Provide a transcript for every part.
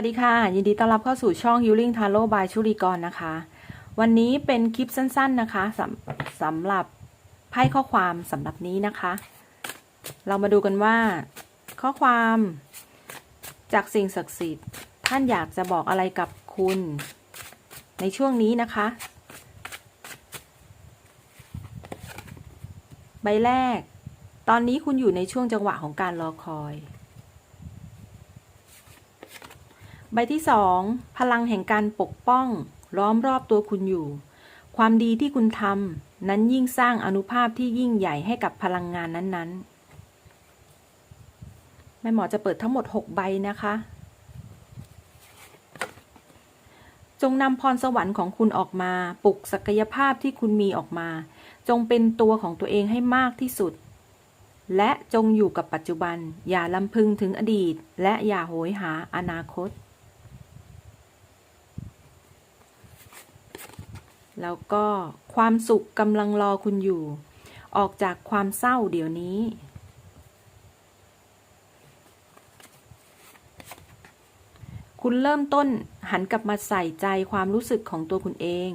วัสดีค่ะ ยินดีต้อนรับเข้าสู่ช่อง Healing Tarot by ชุริกรนะคะ วันนี้เป็นคลิปสั้นๆนะคะสำสำหรับไพ่ข้อความสำหรับนี้นะคะ เรามาดูกันว่า ข้อความจากสิ่งศักดิ์สิทธิ์ ท่านอยากจะบอกอะไรกับคุณ ในช่วงนี้นะคะ ใบแรก ตอนนี้คุณอยู่ในช่วงจังหวะของการรอคอย ใบที่สองพลังแห่งการปกป้อง ล้อมรอบตัวคุณอยู่ ความดีที่คุณทำนั้นยิ่งสร้างอนุภาพที่ยิ่งใหญ่ให้กับพลังงานนั้นๆ แม่หมอจะเปิดทั้งหมด 6 ใบนะคะ จงนำพรสวรรค์ของคุณออกมาปลุกศักยภาพที่คุณมีออกมา จงเป็นตัวของตัวเองให้มากที่สุด และจงอยู่กับปัจจุบัน อย่าลำพึงถึงอดีต และอย่าโหยหาอนาคต แล้วก็ความสุขกำลังรอคุณอยู่ ออกจากความเศร้าเดี๋ยวนี้ คุณเริ่มต้นหันกลับมาใส่ใจความรู้สึกของตัวคุณเอง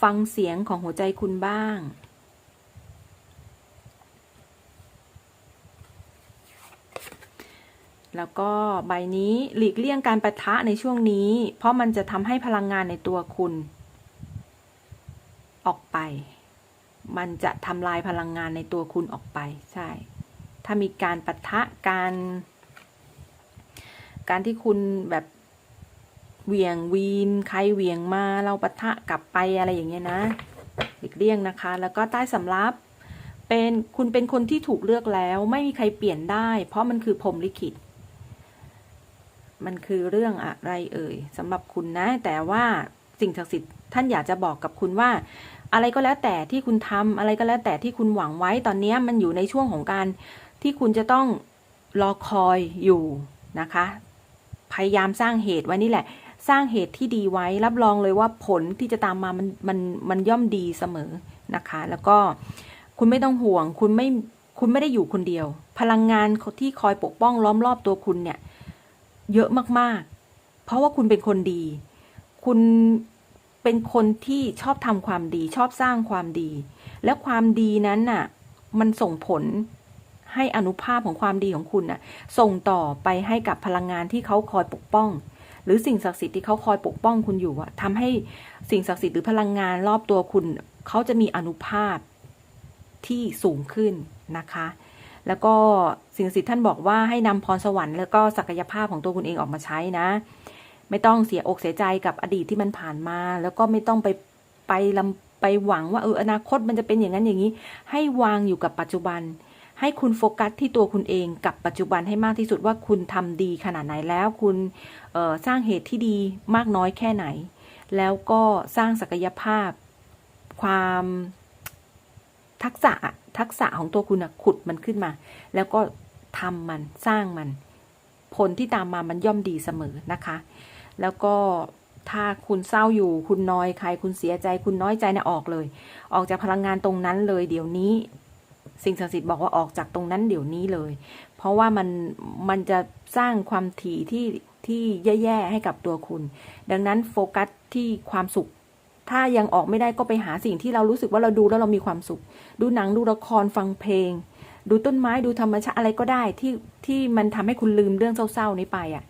ฟังเสียงของหัวใจคุณบ้าง แล้วก็ใบนี้หลีกเลี่ยงการประทะในช่วงนี้ เพราะมันจะทำให้พลังงานในตัวคุณ ออกไป มันจะทำลายพลังงานในตัวคุณออกไป ใช่ ถ้ามีการปะทะการ การที่คุณแบบเหวี่ยงวีนใครเหวี่ยงมาเราปะทะกลับไปอะไรอย่างเงี้ยนะหลีกเลี่ยงนะคะ แล้วก็ใต้สำรับเป็นคุณเป็นคนที่ถูกเลือกแล้ว ไม่มีใครเปลี่ยนได้ เพราะมันคือพรมลิขิต มันคือเรื่องอะไรเอ่ยสำหรับคุณนะ แต่ว่า สิ่งศักดิ์สิทธิ์ท่านอยากจะบอกกับคุณว่า อะไรก็แล้วแต่ที่คุณทำอะไรก็แล้วแต่ที่คุณหวังไว้ตอนนี้มันอยู่ในช่วงของการที่คุณจะต้องรอคอยอยู่นะคะ พยายามสร้างเหตุไว้นี่แหละ สร้างเหตุที่ดีไว้รับรองเลยว่าผลที่จะตามมามันมันมันย่อมดีเสมอนะคะ แล้วก็คุณไม่ต้องห่วง คุณไม่คุณไม่ได้อยู่คนเดียว พลังงานที่คอยปกป้องล้อมรอบตัวคุณเนี่ย เยอะมากๆ เพราะว่าคุณเป็นคนดี คุณเป็นคนที่ชอบทำความดีชอบสร้างความดี และความดีนั้นน่ะ มันส่งผลให้อนุภาพของความดีของคุณน่ะ ส่งต่อไปให้กับพลังงานที่เขาคอยปกป้อง หรือสิ่งศักดิ์สิทธิ์ที่เขาคอยปกป้องคุณอยู่อะทำให้สิ่งศักดิ์สิทธิ์หรือพลังงานรอบตัวคุณ เขาจะมีอนุภาพที่สูงขึ้นนะคะ แล้วก็สิ่งศักดิ์สิทธิ์ท่านบอกว่าให้นำพรสวรรค์แล้วก็ศักยภาพของตัวคุณเองออกมาใช้นะ ไม่ต้องเสียอกเสียใจกับอดีตที่มันผ่านมา แล้วก็ไม่ต้องไปไปลำไปหวังว่าเอออนาคตมันจะเป็นอย่างนั้นอย่างนี้ ให้วางอยู่กับปัจจุบัน ให้คุณโฟกัสที่ตัวคุณเองกับปัจจุบันให้มากที่สุดว่าคุณทำดีขนาดไหนแล้ว คุณสร้างเหตุที่ดีมากน้อยแค่ไหน แล้วก็สร้างศักยภาพ ความทักษะทักษะของตัวคุณนะขุดมันขึ้นมา แล้วก็ทำมันสร้างมัน ผลที่ตามมามันย่อมดีเสมอนะคะ แล้วก็ถ้าคุณเศร้าอยู่คุณน้อยใครคุณเสียใจ คุณน้อยใจนะออกเลย ออกจากพลังงานตรงนั้นเลยเดี๋ยวนี้สิ่งศักดิ์สิทธิ์บอกว่าออกจากตรงนั้นเดี๋ยวนี้เลย เพราะว่ามันมันจะสร้างความถี่ที่ที่แย่ๆให้กับตัวคุณ ดังนั้นโฟกัสที่ความสุข ถ้ายังออกไม่ได้ก็ไปหาสิ่งที่เรารู้สึกว่าเราดูแล้วเรามีความสุข ดูหนังดูละครฟังเพลง ดูต้นไม้ดูธรรมชาติอะไรก็ได้ที่ที่มันทำให้คุณลืมเรื่องเศร้าๆนี้ไปอะ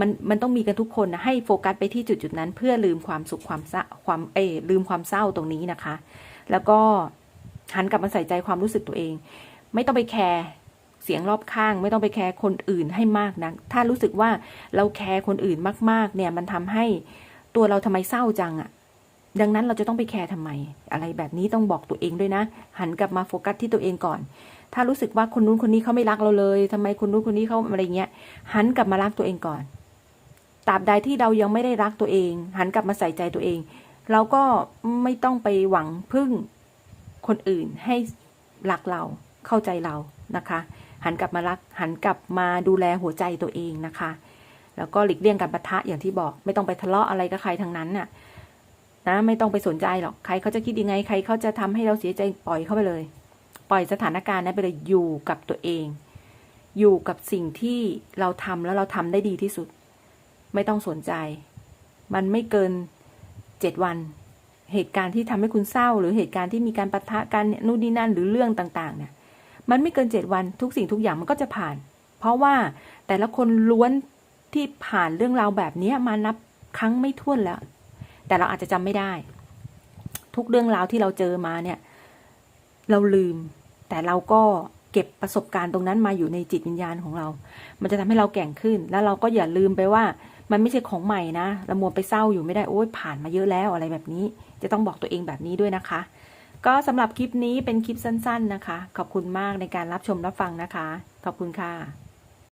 มันมันต้องมีกันทุกคนนะให้โฟกัสไปที่จุดจุดนั้น เพื่อลืมความสุขความเศร้าความเอลืมความเศร้าตรงนี้นะคะ แล้วก็หันกลับมาใส่ใจความรู้สึกตัวเอง ไม่ต้องไปแคร์เสียงรอบข้าง ไม่ต้องไปแคร์คนอื่นให้มากนะถ้ารู้สึกว่าเราแคร์คนอื่นมากๆ เนี่ยมันทำให้ตัวเราทำไมเศร้าจังอะ่ะดังนั้นเราจะต้องไปแคร์ทำไม อะไรแบบนี้ต้องบอกตัวเองด้วยนะ หันกลับมาโฟกัสที่ตัวเองก่อน ถ้ารู้สึกว่าคนนู้นคนนี้เขาไม่รักเราเลยทำไมคนนู้นคนนี้เขาอะไรเงี้ยหันกลับมารักตัวเองก่อน ตราบใดที่เรายังไม่ได้รักตัวเอง หันกลับมาใส่ใจตัวเอง เราก็ไม่ต้องไปหวังพึ่งคนอื่นให้รักเราเข้าใจเรานะคะ หันกลับมารัก หันกลับมาดูแลหัวใจตัวเองนะคะ แล้วก็หลีกเลี่ยงการปะทะอย่างที่บอก ไม่ต้องไปทะเลาะอะไรกับใครทั้งนั้นน่ะนะไม่ต้องไปสนใจหรอกใครเขาจะคิดยังไงใครเขาจะทำให้เราเสียใจปล่อยเข้าไปเลย ปล่อยสถานการณ์นั้นไปเลยอยู่กับตัวเอง อยู่กับสิ่งที่เราทำแล้วเราทำได้ดีที่สุด ไม่ต้องสนใจ มันไม่เกินเจ็ดวัน เหตุการณ์ที่ทำให้คุณเศร้า หรือเหตุการณ์ที่มีการปะทะกันนู่นนี่นั่นหรือเรื่องต่างๆ เนี่ย มันไม่เกินเจ็ดวันทุกสิ่งทุกอย่างมันก็จะผ่าน เพราะว่าแต่ละคนล้วนที่ผ่านเรื่องราวแบบนี้มานับครั้งไม่ถ้วนแล้ว แต่เราอาจจะจำไม่ได้ ทุกเรื่องราวที่เราเจอมาเนี่ย เราลืม แต่เราก็เก็บประสบการณ์ตรงนั้นมาอยู่ในจิตวิญญาณของเรา มันจะทำให้เราแก่งขึ้น แล้วเราก็อย่าลืมไปว่า มันไม่ใช่ของใหม่นะเรามัวไปเศร้าอยู่ไม่ได้โอ้ยผ่านมาเยอะแล้วอะไรแบบนี้ จะต้องบอกตัวเองแบบนี้ด้วยนะคะ ก็สำหรับคลิปนี้เป็นคลิปสั้น ๆนะคะ ขอบคุณมากในการรับชมรับฟังนะคะ ขอบคุณค่ะ